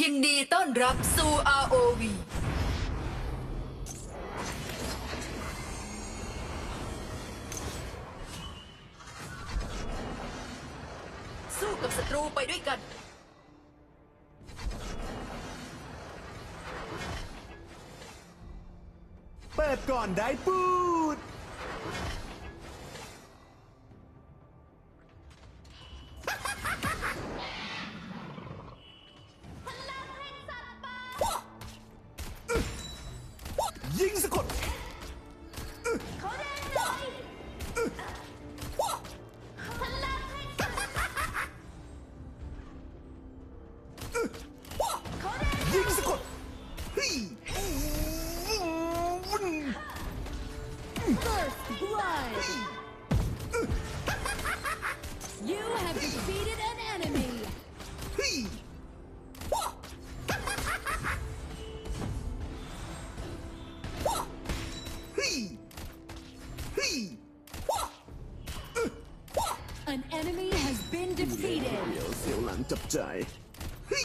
ยินดีต้อนรับสู่ ROV สู้กับศัตรูไปด้วยกัน เปิดก่อนได้ปูด ยิงสะกดเฮ้ย First blood You have defeated an enemy เฮ้ยเฮ้ยเฮ้ย An enemy has been defeated เดี๋ยวเสียวหลังจับใจเฮ้ย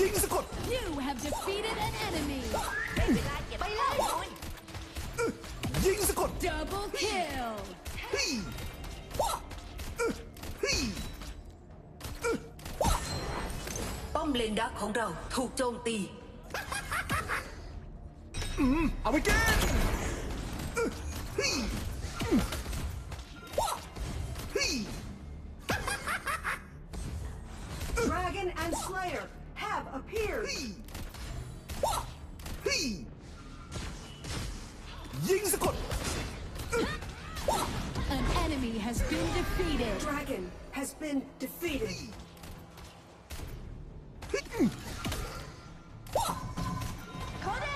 ยิงสะกด You have defeated an enemy ไปเลยยิงสะกด Double kill เฮ้ยเฮ้ยป้อมเลนดักของเราถูกโจมตี เอาไปแกน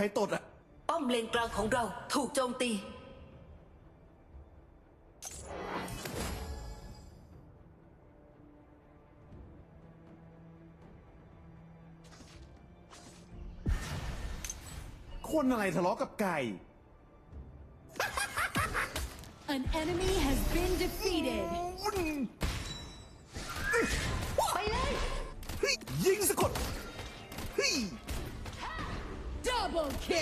รตดอะ ป้อมเลนกลางของเราถูกโจมตี คนอะไรทะเลาะกับไก่ An enemy has been defeated ไปเลยเฮ้ยยิงสะกด Double kill!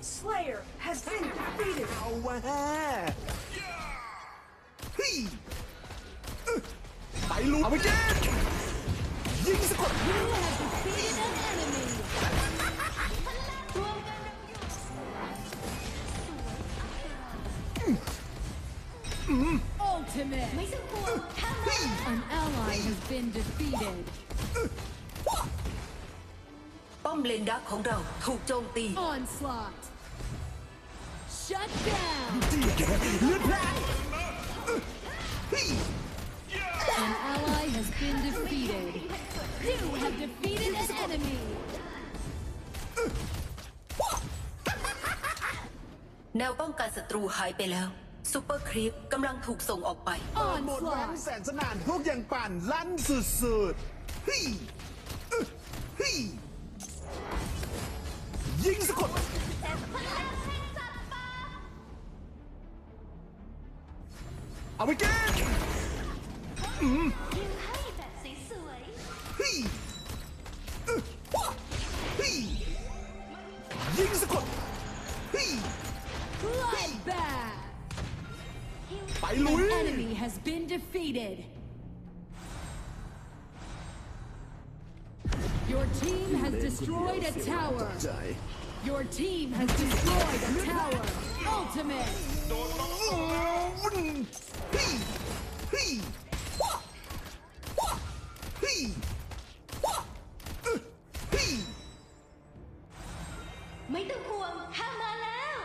Slayer has been defeated. Oh, wow. yeah. ไปลูเอาไปแกนยิงสะกด You have defeated an enemy รวมกันเราอยู่ Ultimate ไม่ต้องห่วงข้ามา An ally has been defeated ป้อมเลนดักของเราถูกโจมตี Onslaught Shut down ดีแกเลือดแพร่เฮ้ย An ally has been defeated You have defeated an enemy แนวป้องกันศัตรูหายไปแล้วซูเปอร์ครีปกำลังถูกส่งออกไป หมดแรง Onslaught แสนสนานพวกอย่างปั่นลั่นสุดๆเฮ้ยเฮ้ยยิงสะกด Are we good? Mm. The enemy has been defeated. Your team has destroyed a tower. Your team has destroyed a tower. Ultimate. ไม่ต้องห่วงข้ามาแล้ว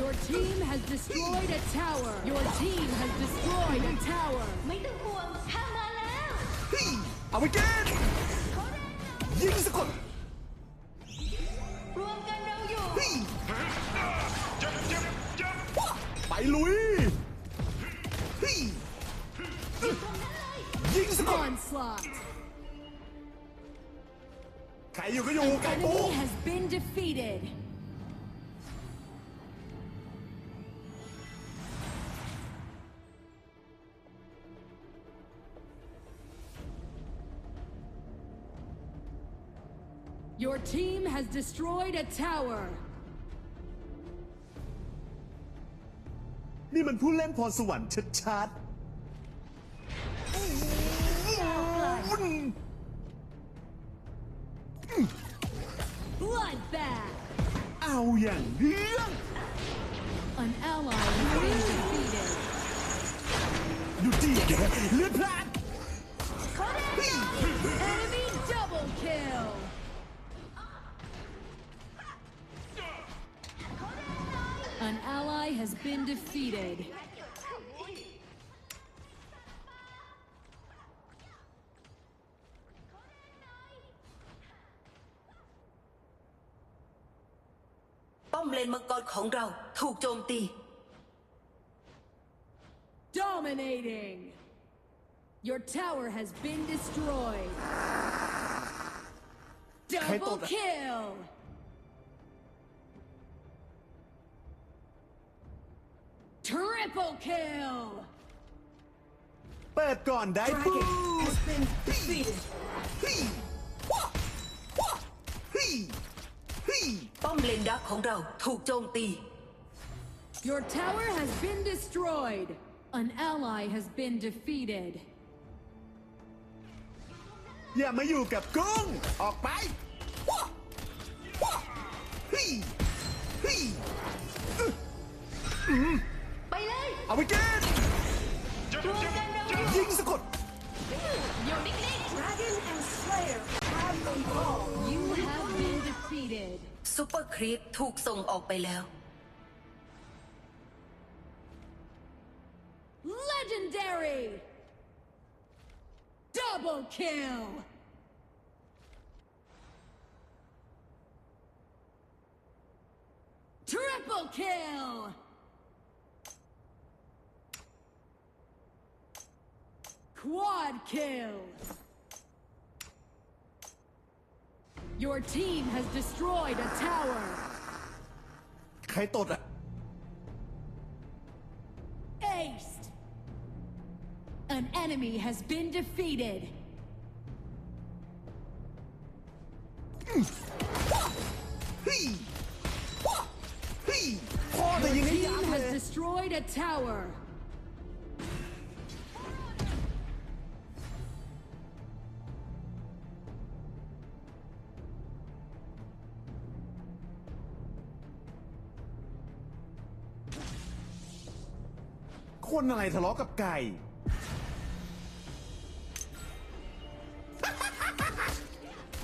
Your team has destroyed a tower. Your team has destroyed a tower. ไม่ต้องห่วงข้ามาแล้ว เฮ้ยเอาไปเกนยิงสะกด Enemy has been defeated. Your team has destroyed a tower. นี่มันผู้เล่นพรสวรรค์ชัดๆ Bloodbath. เอาอย่างเรื่อง An ally has been defeated. ดูดีแกเลือดพลาด Enemy double kill. An ally has been defeated. ของเราถูกโจมตี Dominating. Your tower has been destroyed. Double thought- kill. Triple kill. เปิดก่อนได้ปู Dragon has been defeated. เฮ้ยว้าว้าเฮ้ยเฮ้ย ป้อมเลนดักของเราถูกโจมตี Your tower has been destroyed. An ally has been defeated. อย่ามาอยู่กับกุ้ง ออกไปว้าว้าเฮ้ยเฮ้ยไปเลยเอาไปเกนรวมกันเราอยู่ยิงสะกดอยู่นิ่ง Dragon and Slayer have evolved. You have been defeated. ซูเปอร์ครีปถูกส่งออกไปแล้ว Legendary! Double kill! Triple kill! Quad kill! Your team has destroyed a tower! ใครตดอ่ะ Aced! An enemy has been defeated. เฮ้ยว้าเฮ้ยพ่อจะยิง Your ให้ยั team งเล has ย destroyed a tower. " คนอะไรทะเลาะกับไก่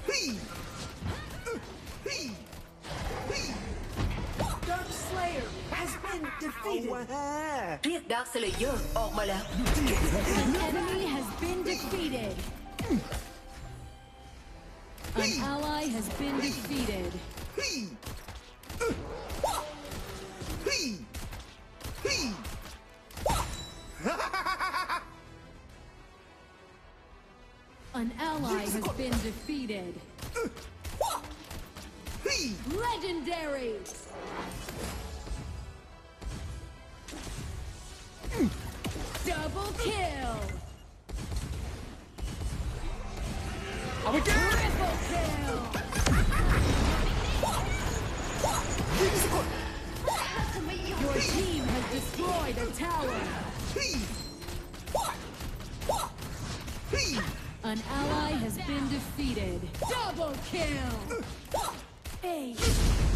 เฮ้ยเฮ้ยเฮ้ย Dark Slayer has been เอา defeated. วะเรียกดาร์คเซเลเยอร์ออกมาแล้ว An enemy has been defeated. An ally has been defeated. defeated. Legendary! Double kill! Are we down? Triple kill! Your team has destroyed a tower! An ally has been defeated. Double kill! Ace!